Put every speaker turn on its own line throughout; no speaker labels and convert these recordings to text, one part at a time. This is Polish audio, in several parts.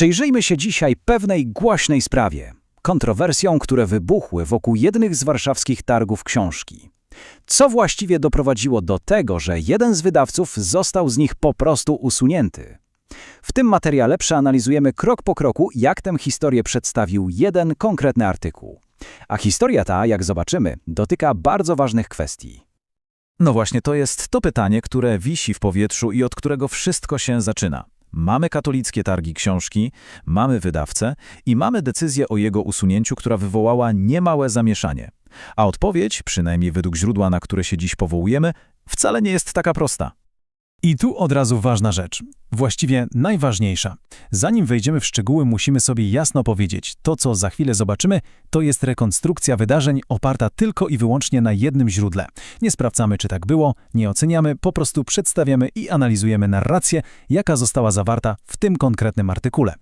Przyjrzyjmy się dzisiaj pewnej głośnej sprawie. Kontrowersjom, które wybuchły wokół jednych z warszawskich targów książki. Co właściwie doprowadziło do tego, że jeden z wydawców został z nich po prostu usunięty? W tym materiale przeanalizujemy krok po kroku, jak tę historię przedstawił jeden konkretny artykuł. A historia ta, jak zobaczymy, dotyka bardzo ważnych kwestii.
No właśnie, to jest to pytanie, które wisi w powietrzu i od którego wszystko się zaczyna. Mamy katolickie targi książki, mamy wydawcę i mamy decyzję o jego usunięciu, która wywołała niemałe zamieszanie. A odpowiedź, przynajmniej według źródła, na które się dziś powołujemy, wcale nie jest taka prosta.
I tu od razu ważna rzecz, właściwie najważniejsza. Zanim wejdziemy w szczegóły, musimy sobie jasno powiedzieć, to co za chwilę zobaczymy, to jest rekonstrukcja wydarzeń oparta tylko i wyłącznie na jednym źródle. Nie sprawdzamy, czy tak było, nie oceniamy, po prostu przedstawiamy i analizujemy narrację, jaka została zawarta w tym konkretnym artykule.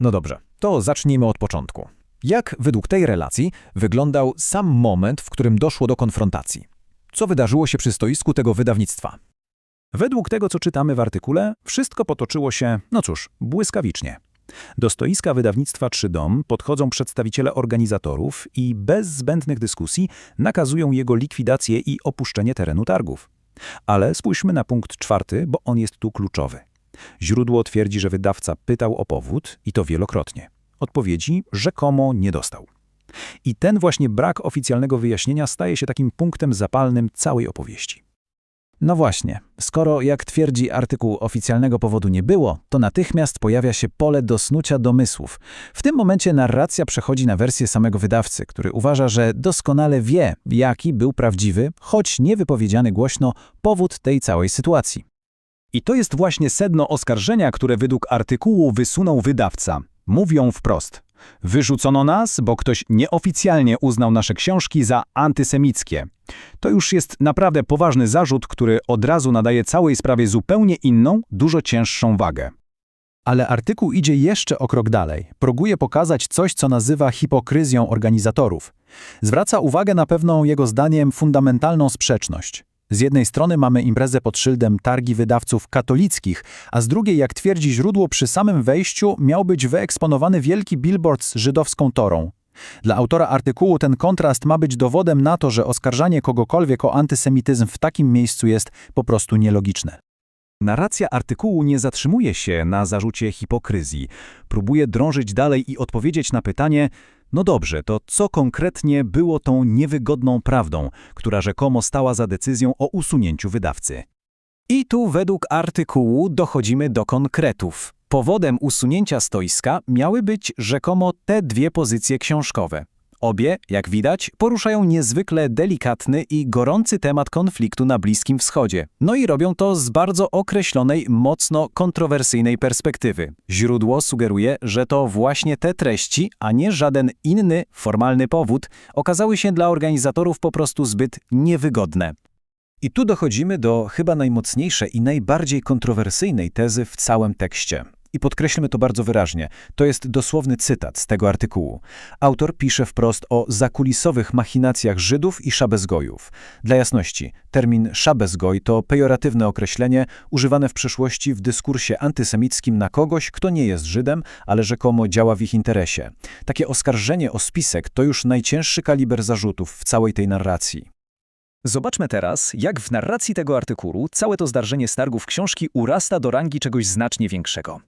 No dobrze, to zacznijmy od początku. Jak według tej relacji wyglądał sam moment, w którym doszło do konfrontacji? Co wydarzyło się przy stoisku tego wydawnictwa?
Według tego, co czytamy w artykule, wszystko potoczyło się, no cóż, błyskawicznie. Do stoiska wydawnictwa Trzy Dom podchodzą przedstawiciele organizatorów i bez zbędnych dyskusji nakazują jego likwidację i opuszczenie terenu targów. Ale spójrzmy na punkt czwarty, bo on jest tu kluczowy. Źródło twierdzi, że wydawca pytał o powód i to wielokrotnie. Odpowiedzi rzekomo nie dostał. I ten właśnie brak oficjalnego wyjaśnienia staje się takim punktem zapalnym całej opowieści.
No właśnie, skoro, jak twierdzi artykuł, oficjalnego powodu nie było, to natychmiast pojawia się pole do snucia domysłów. W tym momencie narracja przechodzi na wersję samego wydawcy, który uważa, że doskonale wie, jaki był prawdziwy, choć niewypowiedziany głośno, powód tej całej sytuacji.
I to jest właśnie sedno oskarżenia, które według artykułu wysunął wydawca. Mówią wprost. Wyrzucono nas, bo ktoś nieoficjalnie uznał nasze książki za antysemickie. To już jest naprawdę poważny zarzut, który od razu nadaje całej sprawie zupełnie inną, dużo cięższą wagę. Ale artykuł idzie jeszcze o krok dalej. Próbuje pokazać coś, co nazywa hipokryzją organizatorów. Zwraca uwagę na pewną, jego zdaniem, fundamentalną sprzeczność. Z jednej strony mamy imprezę pod szyldem targi wydawców katolickich, a z drugiej, jak twierdzi źródło, przy samym wejściu miał być wyeksponowany wielki billboard z żydowską torą. Dla autora artykułu ten kontrast ma być dowodem na to, że oskarżanie kogokolwiek o antysemityzm w takim miejscu jest po prostu nielogiczne. Narracja artykułu nie zatrzymuje się na zarzucie hipokryzji. Próbuje drążyć dalej i odpowiedzieć na pytanie, no dobrze, to co konkretnie było tą niewygodną prawdą, która rzekomo stała za decyzją o usunięciu wydawcy?
I tu według artykułu dochodzimy do konkretów. Powodem usunięcia stoiska miały być rzekomo te dwie pozycje książkowe. Obie, jak widać, poruszają niezwykle delikatny i gorący temat konfliktu na Bliskim Wschodzie. No i robią to z bardzo określonej, mocno kontrowersyjnej perspektywy. Źródło sugeruje, że to właśnie te treści, a nie żaden inny, formalny powód, okazały się dla organizatorów po prostu zbyt niewygodne. I tu dochodzimy do chyba najmocniejszej i najbardziej kontrowersyjnej tezy w całym tekście. I podkreślmy to bardzo wyraźnie. To jest dosłowny cytat z tego artykułu. Autor pisze wprost o zakulisowych machinacjach Żydów i szabezgojów. Dla jasności, termin szabezgoj to pejoratywne określenie używane w przeszłości w dyskursie antysemickim na kogoś, kto nie jest Żydem, ale rzekomo działa w ich interesie. Takie oskarżenie o spisek to już najcięższy kaliber zarzutów w całej tej narracji.
Zobaczmy teraz, jak w narracji tego artykułu całe to zdarzenie z targów książki urasta do rangi czegoś znacznie większego.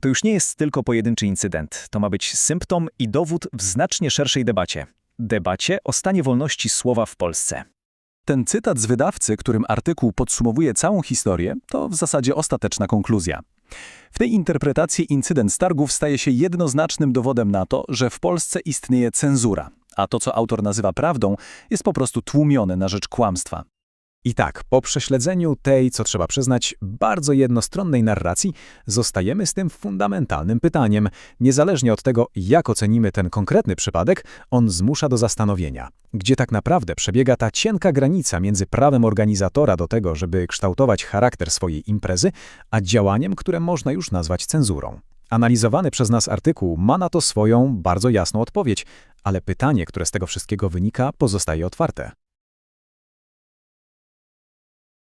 To już nie jest tylko pojedynczy incydent, to ma być symptom i dowód w znacznie szerszej debacie. Debacie o stanie wolności słowa w Polsce. Ten cytat z wydawcy, którym artykuł podsumowuje całą historię, to w zasadzie ostateczna konkluzja. W tej interpretacji incydent z targów staje się jednoznacznym dowodem na to, że w Polsce istnieje cenzura, a to, co autor nazywa prawdą, jest po prostu tłumione na rzecz kłamstwa. I tak, po prześledzeniu tej, co trzeba przyznać, bardzo jednostronnej narracji, zostajemy z tym fundamentalnym pytaniem. Niezależnie od tego, jak ocenimy ten konkretny przypadek, on zmusza do zastanowienia. Gdzie tak naprawdę przebiega ta cienka granica między prawem organizatora do tego, żeby kształtować charakter swojej imprezy, a działaniem, które można już nazwać cenzurą. Analizowany przez nas artykuł ma na to swoją bardzo jasną odpowiedź, ale pytanie, które z tego wszystkiego wynika, pozostaje otwarte.